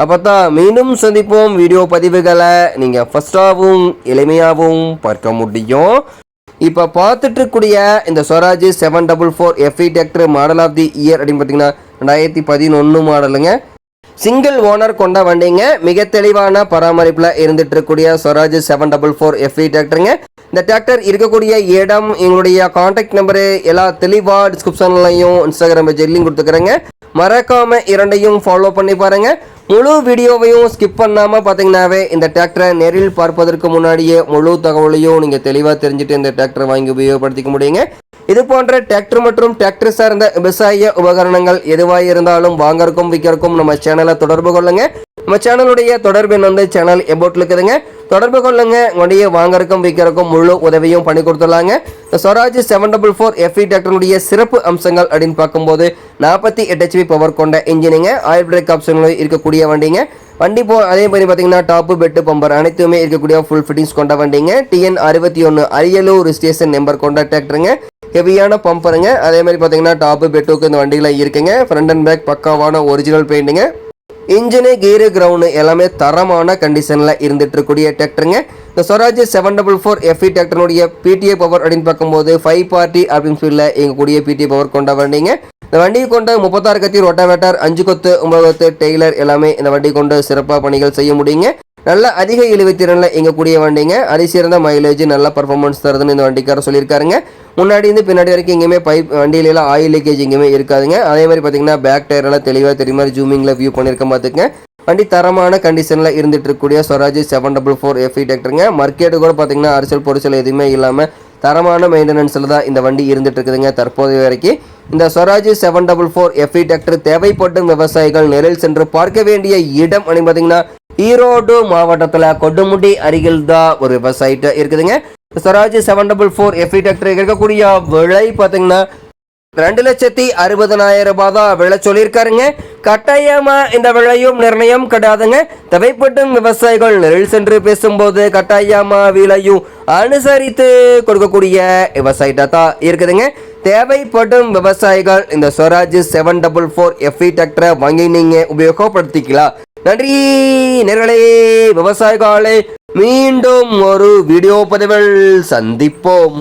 அப்போ தான் மீண்டும் சந்திப்போம் வீடியோ பதிவுகளை. நீங்கள் ஃபஸ்ட்டாகவும் எளிமையாகவும் பார்க்க முடியும். இப்போ பார்த்துட்டு இருக்கக்கூடிய இந்த Swaraj seven double four FE tractor model of the year அப்படின்னு பார்த்தீங்கன்னா ரெண்டாயிரத்தி பதினொன்று மாடலுங்க. சிங்கிள் ஓனர் கொண்ட வண்டிங்க. மிக தெளிவான பராமரிப்பில் இருந்துட்டு இருக்கக்கூடிய Swaraj seven double four F டிராக்டருங்க இந்த டிராக்டர் இருக்கக்கூடிய இடம் எங்களுடைய காண்டாக்ட் நம்பரு எல்லா தெளிவாக டிஸ்கிரிப்ஷன்லையும் இன்ஸ்டாகிராம் பேஜ் லிங்க் கொடுத்துக்கிறேங்க. மறக்காமல் இரண்டையும் ஃபாலோ பண்ணி பாருங்கள் முழு வீடியோவையும் ஸ்கிப் பண்ணாமல் பார்த்தீங்கன்னாவே இந்த டிராக்டரை நேரில் பார்ப்பதற்கு முன்னாடியே முழு தகவலையும் நீங்கள் தெளிவாக தெரிஞ்சுட்டு இந்த டிராக்டரை வாங்கி உபயோகப்படுத்திக்க முடியுங்க. இது போன்ற டிராக்டர் மற்றும் டிராக்டர் சார்ந்த விவசாய உபகரணங்கள் எதுவாக இருந்தாலும் வாங்கறக்கும் விற்கிறக்கும் நம்ம சேனலை தொடர்பு கொள்ளுங்க. நம்ம சேனலுடைய தொடர்பு எண் வந்து சேனல் எபோட்டில் இருக்குதுங்க. தொடர்பு கொள்ளுங்க. உங்களுடைய வாங்கறக்கும் விற்கிறக்கும் முழு உதவியும் பண்ணி கொடுத்துடலாங்க. இந்த Swaraj seven double four FE டிராக்டருடைய சிறப்பு அம்சங்கள் அப்படின்னு பார்க்கும்போது நாற்பத்தி எட்டு ஹெச்பி பவர் கொண்ட இன்ஜினுங்க. ஆயில் பிரேக் ஆப்ஷன்களும் இருக்கக்கூடிய வண்டிங்க. வண்டி போ அதே மாதிரி பார்த்தீங்கன்னா டாப்பு பெட்டு பம்பர் அனைத்துமே இருக்கக்கூடிய ஃபுல் ஃபிட்டிங்ஸ் கொண்ட வண்டிங்க. டிஎன் அறுபத்தி ஒன்று அரியலூர் ஸ்டேஷன் நம்பர் கொண்ட டிராக்டருங்க ஹெவியான பம்பருங்க அதே மாதிரி பார்த்தீங்கன்னா டாப்பு பெட்டுக்கு இந்த வண்டியில் இருக்குங்க. ஃப்ரண்ட் அண்ட் பேக் பக்காவான ஒரிஜினல் பெயிண்ட்டுங்க இன்ஜினு கீரு கிரவுண்டு எல்லாமே தரமான கண்டிஷனில் இருந்துட்டு இருக்கக்கூடிய டிராக்டருங்க இந்த Swaraj seven double four FE டிராக்டருடைய PTA power அப்படின்னு பார்க்கும்போது ஃபைவ் பார்ட்டி அப்படின்னு சொல்லி எங்கக்கூடிய பிடிஏ பவர் கொண்ட வண்டிங்க இந்த வண்டியை கொண்ட முப்பத்தாறு கத்தி ரொட்டாவேட்டர் அஞ்சு கொத்து ஒன்பது கொத்து டெய்லர் எல்லாமே இந்த வண்டி கொண்டு சிறப்பாக பணிகள் செய்ய முடியுங்க. நல்ல அதிக இழுவைத்திறனில் இயங்கக்கூடிய வண்டிங்க. அதிசிறந்த மைலேஜ் நல்ல பர்ஃபார்மன்ஸ் தருதுன்னு இந்த வண்டிக்காரர் சொல்லியிருக்காருங்க. முன்னாடி இருந்து பின்னாடி வரைக்கும் எங்கேயுமே பைப் வண்டியில ஆயில் லீக்கேஜ் எங்கேயுமே இருக்காதுங்க. அதே மாதிரி பார்த்தீங்கன்னா பேக் டயர் எல்லாம் தெளிவாக தெரியும் மாதிரி ஜூமிங்கில் வியூ பண்ணியிருக்க பார்த்துங்க வண்டி தரமான கண்டிஷனில் இருந்துட்டு இருக்கக்கூடிய Swaraj seven double four FE டேக்டருங்க market கூட பார்த்தீங்கன்னா அரசல் பொரிசல் எதுவுமே இல்லாமல் தரமான மெயின்டெனன்ஸில் தான் இந்த வண்டி இருந்துட்டு இருக்குதுங்க தற்போதைய வரைக்கும் இந்த Swaraj seven double four FE tractor தேவைப்படும் விவசாயிகள் நேரில் சென்று பார்க்க வேண்டிய இடம் அப்படின்னு பார்த்தீங்கன்னா ஈரோடு மாவட்டத்தில் கொடுமுடி அருகில் தான் ஒரு விவசாயிட்ட இருக்குதுங்க. Swaraj seven double four FE tractor இருக்கக்கூடிய விலை பார்த்தீங்கன்னா ரெண்டு லட்சத்தி அறுபதனாயிரம் ரூபாய் தான் விலை சொல்லியிருக்காருங்க. கட்டாயமா இந்த விலையும் நிர்ணயம் கிடையாதுங்க. தேவைப்படும் விவசாயிகள் நெல் சென்று பேசும்போது கட்டாயமா விலையும் அனுசரித்து கொடுக்கக்கூடிய விவசாயிட்ட தான் இருக்குதுங்க. தேவைப்படும் விவசாயிகள் இந்த Swaraj seven double four FE டிராக்டரை வாங்கி நீங்க உபயோகப்படுத்திக்கலாம். நன்றி நேர்களே விவசாயிகளே. மீண்டும் ஒரு வீடியோ பதிவில் சந்திப்போம்.